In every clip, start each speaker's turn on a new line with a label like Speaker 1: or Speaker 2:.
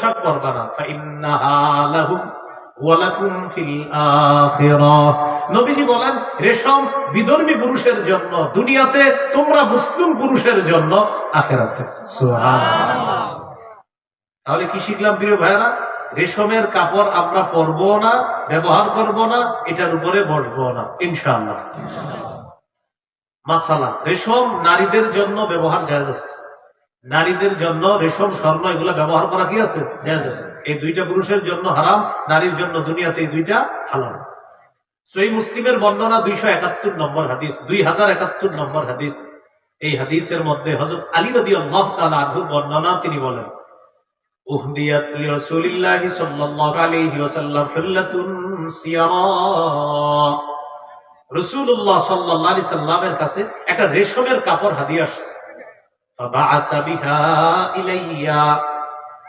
Speaker 1: পোশাক পরবা না। নবীজি বলেন রেশম বিধর্মী পুরুষের জন্য, দুনিয়াতে তোমরা মুসলিম পুরুষের জন্য, আখেরাতে। তাহলে কি শিখলাম প্রিয় ভাইরা রেশমের কাপড় আমরা পরবো না, ব্যবহার করব না, এটার উপরে বসবো না, ইনশাআল্লাহ। মাসালা, রেশম নারীদের জন্য ব্যবহার আছে। নারীদের জন্য রেশম, স্বর্ণ এগুলো ব্যবহার করা কি আছে? এই দুইটা পুরুষের জন্য হারাম, নারীর জন্য দুনিয়াতে এই দুইটা হালাল। সই মুসলিমের বর্ণনা দুইশো একাত্তর নম্বর হাদিস দুই হাজার একাত্তর নম্বর হাদিস। এই হাদিসের মধ্যে হজরত আলী রদি আল্লাহ বর্ণনা তিনি বলেন, উহদিয়াত সাল্লাল্লাহু আলাইহি ওয়াসাল্লাম হুল্লাতুন সিয়ারা। রাসূলুল্লাহ সাল্লাল্লাহু আলাইহি সাল্লামের কাছে একটা রেশমের কাপড় হাদিয়া আসছে।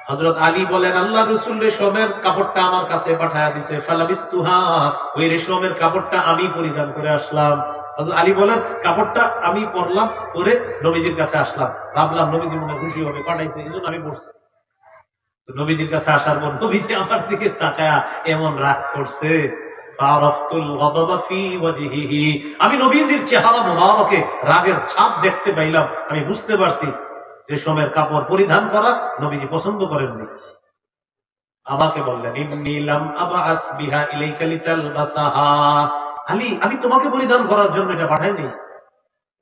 Speaker 1: হযরত আলী বলেন, আল্লাহ রাসূল রেশমের কাপড়টা আমার কাছে পাঠায়া দিছে। ফালাবিস্তুহা, ওই রেশমের কাপড়টা আমি পরিধান করে আসলাম। আলী বলেন, কাপড়টা আমি পরলাম, পরে নবীজির কাছে আসলাম। ভাবলাম নবীজি মনে খুশি হবে, পাঠাইছে এই আমি পড়ছি নবীজির কাছে আসার পর নবীজি আমার দিকে তাকায়া এমন রাগ করছে। আমি নবীজির চেহারা মোবারকে রাগের ছাপ দেখতে পাইলাম। আমি বুঝতে পারছি রেশমের কাপড় পরিধান করা নবীজি পছন্দ করেননি। আমাকে বললেন, ইন্নী লাম আবাস বিহা ইলাইকা লিতালবাসাহা। আলী, আমি তোমাকে পরিধান করার জন্য এটা পাঠাইনি।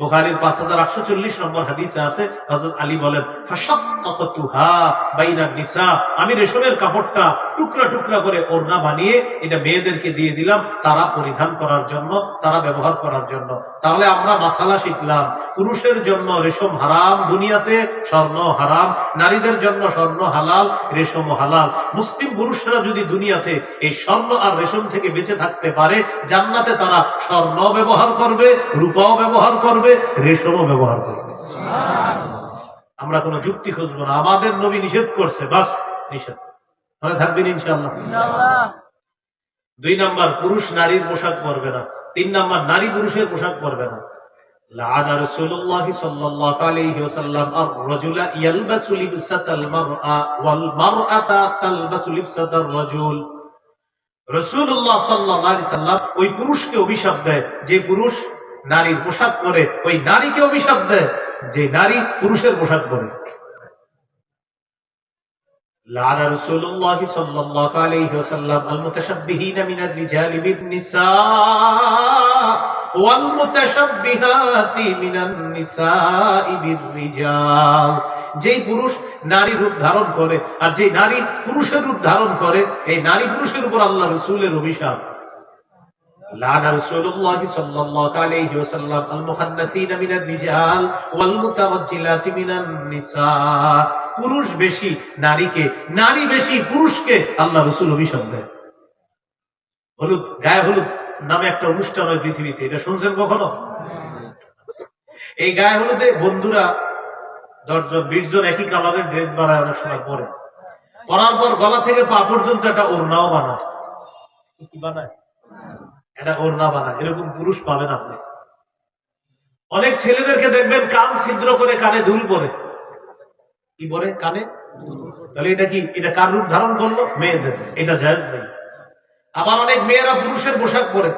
Speaker 1: বুখারীর পাঁচ হাজার আটশো চল্লিশ নম্বর হাদিসে আছে, হযরত আলী বলেন আমি রেশমের কাপড়টা টুকরা টুকরা করে ওড়না বানিয়ে এটা মেয়েদেরকে দিয়ে দিলাম, তারা পরিধান করার জন্য, তারা ব্যবহার করার জন্য। তাহলে আমরা মাসালা শিখলাম, পুরুষের জন্য রেশম হারাম, দুনিয়াতে স্বর্ণ হারাম, নারীদের জন্য স্বর্ণ হালাল রেশম হালাল। মুসলিম পুরুষরা যদি দুনিয়াতে এই স্বর্ণ আর রেশম থেকে বেঁচে থাকতে পারে, জান্নাতে তারা স্বর্ণ ব্যবহার করবে, রূপাও ব্যবহার করবে হবে রেশমও ব্যবহার করবে? আমরা কোনো যুক্তি খুঁজবো না। আমাদের নবী নিষেধ করছে বাস নিষেধ। মনে থাকবেন ইনশাল্লাহ দুই নাম্বার পুরুষ নারীর পোশাক পরবে না। তিন নাম্বার নারী পুরুষের পোশাক পরবে না। ওই পুরুষকে অভিশাপ দেয়। যে পুরুষ নারীর পোশাক পরে, ওই নারীকে অভিশাপ দেয়, যে নারী পুরুষের পোশাক পরে। যে পুরুষ নারী রূপ ধারণ করে, আর যে নারী পুরুষের রূপ ধারণ করে, এই নারী পুরুষের উপর আল্লাহ রসুলের অভিশাপ। لعن رسول الله صلى الله عليه وسلم المخنثين من الرجال والمتوجلات من النساء পুরুষ বেশি নারীকে নারী বেশি পুরুষকে আল্লাহ রসুল অভিশাপ দেয় হলুদ গায়ে হলুদ নামে একটা অনুষ্ঠান হয় পৃথিবীতে এটা শুনছেন কখনো এই গায়ে হলুদে বন্ধুরা দশজন বিশ জন একই কালারের ড্রেস বানায় অনেক সময় পরে পরার পর গলা থেকে পা পর্যন্ত একটা ওড়নাও বানায় কি বানায় এটা ওড়না বানায় এরকম পুরুষ পাবেন আপনি। অনেক ছেলেদেরকে দেখবেন কান ছিদ্র করে কানে দুল পরে। কি পরে? কানে? তাহলে এটা কি? এটা কার রূপ ধারণ করল? মেয়েদের। এটা জায়জ নেই। আবার অনেক মেয়েরা পুরুষের পোশাক পরে।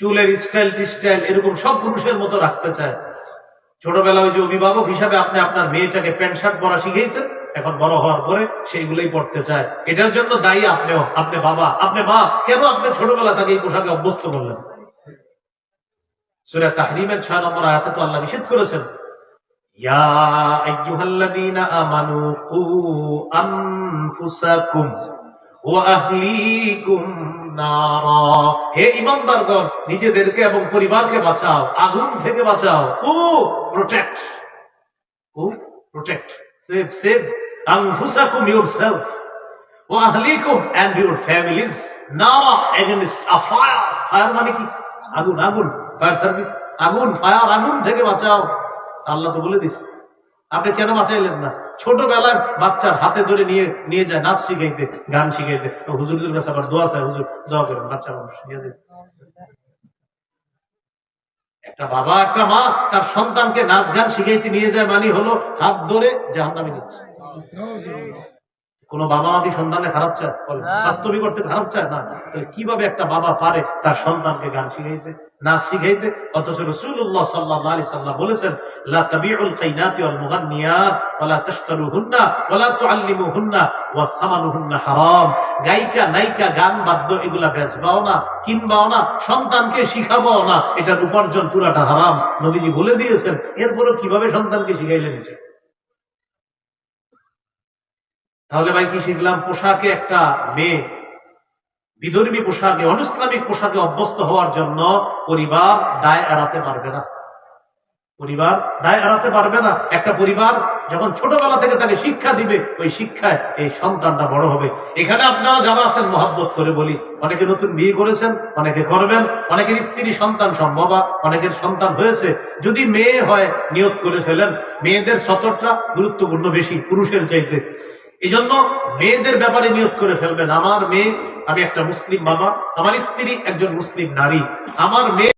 Speaker 1: চুলের স্টাইল টিস্টাইল এরকম সব পুরুষের মতো রাখতে চায়। ছোটবেলা ওই যে অভিভাবক হিসাবে আপনি আপনার মেয়েটাকে প্যান্ট শার্ট পরা শিখেছেন এখন বড় হওয়ার পরে সেইগুলোই পড়তে চায়। এটার জন্য দায়ী আপনিও, আপনি বাবা, আপনি মা, কেন আপনি ছোটবেলা তাকে এই পোশাকে অভ্যস্ত করলেন? সুরা তাহরিমের ছয় নম্বর আয়াতে তো আল্লাহ নিষেধ করেছেন। কু নিজেদেরকে এবং পরিবারকে বাঁচাও, আগুন থেকে বাঁচাও। O protect O protect save আনফুসাকুম yourself ও আহলিকুম এন্ড ইউর ফ্যামিলিজ নারা এগেনস্ট আ ফায়ার ফায়ার মানে কি? আগুন আগুন। ফায়ার সার্ভিস আগুন ফায়ার আগুন থেকে বাঁচাও। আল্লাহ তো বলে দিচ্ছে আপনি কেন বাঁচাইলেন না? ছোটবেলায় বাচ্চার হাতে ধরে নিয়ে নিয়ে যায়, নাচ শিখাইতে, গান শিখাইতে। হুজুরদের কাছে আবার দোয়া চায়, হুজুর, দোয়া করেন, বাচ্চা মানুষ একটা বাবা একটা মা তার সন্তানকে নাচ গান শিখাইতে নিয়ে যায় মানে হলো হাত ধরে জাহান্নামে দিচ্ছে কোন বাবা মাদি সন্তানে খারাপ চায়? বলেন, বাস্তবিক করতে খারাপ চায়? না। তাহলে কীভাবে একটা বাবা পারে তার সন্তানকে গান শিখাইতে নাচ শিখাইতে? অথচ রসুল্লাহ সাল্লাহ আলি সাল্লাম বলেছেন লা তাবিউল কাইনাতি ওয়াল মুগান্নিয়াত ওয়ালা তাশতারুহুন্না ওয়ালা তুআল্লিমুহুন্না ওয়া থামানুহুন্না হারাম। গায়িকা, নায়িকা গান বাদ্য এগুলা বেচবাও না কিনবাও না, সন্তানকে শিখাবাও না। এটার উপার্জন পুরাটা হারাম। নবীজি বলে দিয়েছেন, এরপরও কীভাবে সন্তানকে শিখাইলেন তাহলে ভাই কি শিখলাম? পোশাকে একটা মেয়ে, বিধর্মী পোশাকে অনুইসলামিক পোশাকে অভ্যস্ত হওয়ার জন্য পরিবার দায় এড়াতে পারবে না। পরিবার দায় এড়াতে পারবে না। একটা পরিবার যখন ছোটবেলা থেকে তাকে শিক্ষা দিবে, ওই শিক্ষায় এই সন্তানটা বড় হবে। এখানে আপনারা যারা আছেন, মহাব্বত করে বলি, অনেকে নতুন বিয়ে করেছেন, অনেকে করবেন, অনেকের স্ত্রী সন্তান সম্ভব, অনেকের সন্তান হয়েছে। যদি মেয়ে হয় নিয়োগ করে ফেলেন। মেয়েদের সতরটা গুরুত্বপূর্ণ বেশি, পুরুষের চাইতে। এই জন্য মেয়েদের ব্যাপারে নিয়োগ করে ফেলবেন। আমার মেয়ে, আমি একটা মুসলিম বাবা, আমার স্ত্রী একজন মুসলিম নারী। আমার মেয়ে